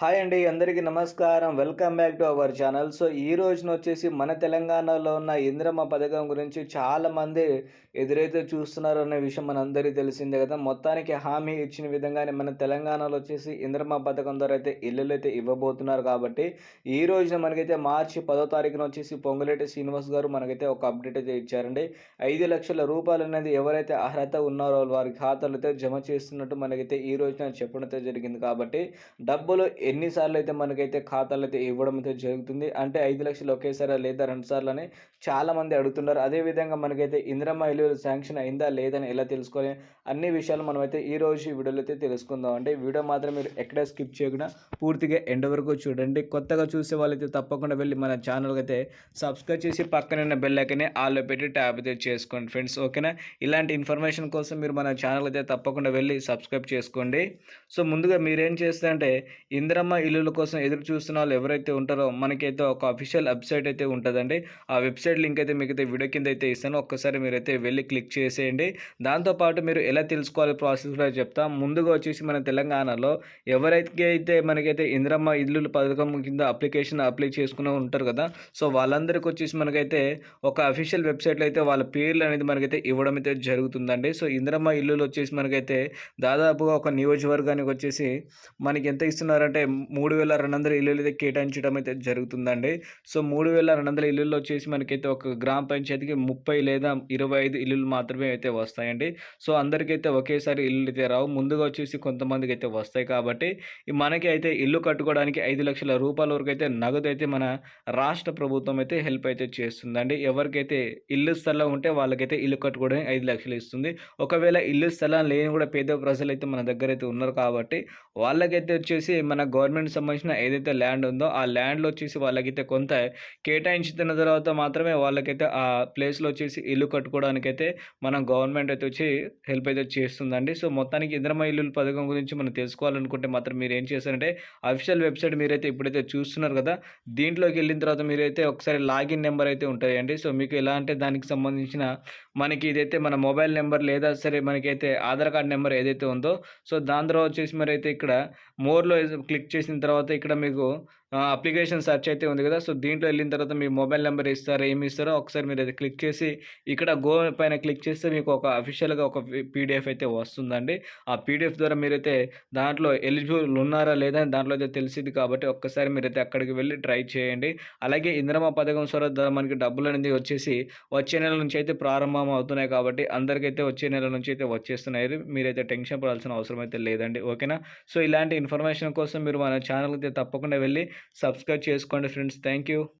Hi అండి అందరికీ నమస్కారం. Welcome back to our channel. So ఈ రోజున వచ్చేసి మన తెలంగాణలో ఉన్న ఇంద్రమ్మ పథకం గురించి చాలామంది ఎదురైతే చూస్తున్నారు అనే విషయం మనందరికీ తెలిసిందే కదా. మొత్తానికి హామీ ఇచ్చిన విధంగానే మన తెలంగాణలో వచ్చేసి ఇంద్రమ్మ పథకం ద్వారా అయితే ఇల్లులు అయితే ఇవ్వబోతున్నారు కాబట్టి ఈ రోజున మనకైతే మార్చి పదో తారీఖున వచ్చేసి పొంగులేటి శ్రీనివాస్ గారు మనకైతే ఒక అప్డేట్ అయితే ఇచ్చారండి. ఐదు లక్షల రూపాయలు అనేది ఎవరైతే అర్హత ఉన్నారో వారి ఖాతాలు అయితే జమ చేస్తున్నట్టు మనకైతే ఈ రోజున చెప్పడం జరిగింది కాబట్టి డబ్బులు ఎన్నిసార్లు అయితే మనకైతే ఖాతాలు అయితే ఇవ్వడం అయితే జరుగుతుంది. అంటే ఐదు లక్షలు ఒకేసారి లేదా రెండు సార్లు అని చాలామంది అడుగుతున్నారు. అదేవిధంగా మనకైతే ఇందిరమ్మ ఇల్లు శాంక్షన్ అయిందా లేదని ఎలా తెలుసుకోవాలి? అన్ని విషయాలు మనమైతే ఈ రోజు ఈ వీడియోలో అయితే తెలుసుకుందాం అంటే వీడియో మాత్రం మీరు ఎక్కడ స్కిప్ చేయకుండా పూర్తిగా ఎండ్ వరకు చూడండి. కొత్తగా చూసే వాళ్ళైతే తప్పకుండా వెళ్ళి మన ఛానల్కి అయితే సబ్స్క్రైబ్ చేసి పక్కన ఉన్న బెల్ ఐకనే ఆల్లో పెట్టి ట్యాప్ అయితే చేసుకోండి ఫ్రెండ్స్. ఓకేనా? ఇలాంటి ఇన్ఫర్మేషన్ కోసం మీరు మన ఛానల్ అయితే తప్పకుండా వెళ్ళి సబ్స్క్రైబ్ చేసుకోండి. సో ముందుగా మీరేం చేస్తారంటే ఇందిరమ్మ ఇల్లుల కోసం ఎదురు చూస్తున్న వాళ్ళు ఎవరైతే ఉంటారో మనకైతే ఒక అఫీషియల్ వెబ్సైట్ అయితే ఉంటుందండి. ఆ వెబ్సైట్ లింక్ అయితే మీకు అయితే వీడియో కింద అయితే ఇస్తాను. ఒక్కసారి మీరైతే వెళ్ళి క్లిక్ చేసేయండి. దాంతోపాటు మీరు ఎలా తెలుసుకోవాలి ప్రాసెస్ కూడా చెప్తా. ముందుగా వచ్చేసి మన తెలంగాణలో ఎవరైతే అయితే మనకైతే ఇందిరమ్మ ఇల్లుల పథకం కింద అప్లికేషన్ అప్లై చేసుకుని ఉంటారు కదా సో వాళ్ళందరికీ వచ్చేసి మనకైతే ఒక అఫీషియల్ వెబ్సైట్లో అయితే వాళ్ళ పేర్లు అనేది మనకైతే ఇవ్వడం అయితే జరుగుతుందండి. సో ఇందిరమ్మ ఇల్లులు వచ్చేసి మనకైతే దాదాపుగా ఒక నియోజకవర్గానికి వచ్చేసి మనకి ఎంత ఇస్తున్నారంటే మూడు వేల రెండు వందల ఇల్లులు అయితే కేటాయించడం అయితే జరుగుతుందండి. సో మూడు వేల రెండు వందల ఇల్లుల్లో వచ్చేసి మనకైతే ఒక గ్రామ పంచాయతీకి ముప్పై లేదా ఇరవై ఐదు ఇల్లులు మాత్రమే అయితే వస్తాయండి. సో అందరికైతే ఒకేసారి ఇల్లు అయితే రావు. ముందుగా వచ్చేసి కొంతమందికి అయితే వస్తాయి కాబట్టి మనకి అయితే ఇల్లు కట్టుకోవడానికి ఐదు లక్షల రూపాయల వరకు అయితే నగదు అయితే మన రాష్ట్ర ప్రభుత్వం అయితే హెల్ప్ అయితే చేస్తుందండి. ఎవరికైతే ఇల్లు స్థలం ఉంటే వాళ్ళకైతే ఇల్లు కట్టుకోవడానికి ఐదు లక్షలు ఇస్తుంది. ఒకవేళ ఇల్లు స్థలం లేని కూడా పేద ప్రజలు అయితే మన దగ్గర అయితే ఉన్నారు కాబట్టి వాళ్ళకైతే వచ్చేసి మన గవర్నమెంట్ సంబంధించిన ఏదైతే ల్యాండ్ ఉందో ఆ ల్యాండ్లో వచ్చేసి వాళ్ళకైతే కొంత కేటాయించిన తర్వాత మాత్రమే వాళ్ళకైతే ఆ ప్లేస్లో వచ్చేసి ఇల్లు కట్టుకోవడానికైతే మనం గవర్నమెంట్ అయితే వచ్చి హెల్ప్ అయితే చేస్తుందండి. సో మొత్తానికి ఇంద్రమ ఇల్లు పథకం గురించి మనం తెలుసుకోవాలనుకుంటే మాత్రం మీరు ఏం చేస్తారంటే అఫీషియల్ వెబ్సైట్ మీరైతే ఇప్పుడైతే చూస్తున్నారు కదా దీంట్లోకి వెళ్ళిన తర్వాత మీరైతే ఒకసారి లాగిన్ నెంబర్ అయితే ఉంటాయండి. సో మీకు ఎలా అంటే దానికి సంబంధించిన మనకి ఇదైతే మన మొబైల్ నెంబర్ లేదా సరే మనకైతే ఆధార్ కార్డ్ నెంబర్ ఏదైతే ఉందో సో దాని తర్వాత వచ్చేసి మరి అయితే ఇక్కడ మోర్లో క్లిక్ చేసిన తర్వాత ఇక్కడ మీకు అప్లికేషన్ సెర్చ్ అయితే ఉంది కదా. సో దీంట్లో వెళ్ళిన తర్వాత మీ మొబైల్ నెంబర్ ఇస్తారో ఏమి ఇస్తారో ఒకసారి మీరు అయితే క్లిక్ చేసి ఇక్కడ గో పైన క్లిక్ చేస్తే మీకు ఒక అఫీషియల్గా ఒక పీడిఎఫ్ అయితే వస్తుందండి. ఆ పీడిఎఫ్ ద్వారా మీరైతే దాంట్లో ఎలిజిబుల్ ఉన్నారా లేదా దాంట్లో అయితే తెలిసింది కాబట్టి ఒక్కసారి మీరైతే అక్కడికి వెళ్ళి ట్రై చేయండి. అలాగే ఇంద్రమ పథకం ద్వారా మనకి డబ్బులు అనేది వచ్చేసి వచ్చే నెల నుంచి అయితే ప్రారంభం అవుతున్నాయి కాబట్టి అందరికైతే వచ్చే నెల నుంచి అయితే వచ్చేస్తున్నాయి. మీరైతే టెన్షన్ పడాల్సిన అవసరం అయితే లేదండి. ఓకేనా? సో ఇలాంటి ఇన్ఫర్మేషన్ కోసం మీరు మన ఛానల్కి తప్పకుండా వెళ్ళి సబ్స్క్రైబ్ చేసుకోండి ఫ్రెండ్స్. Thank you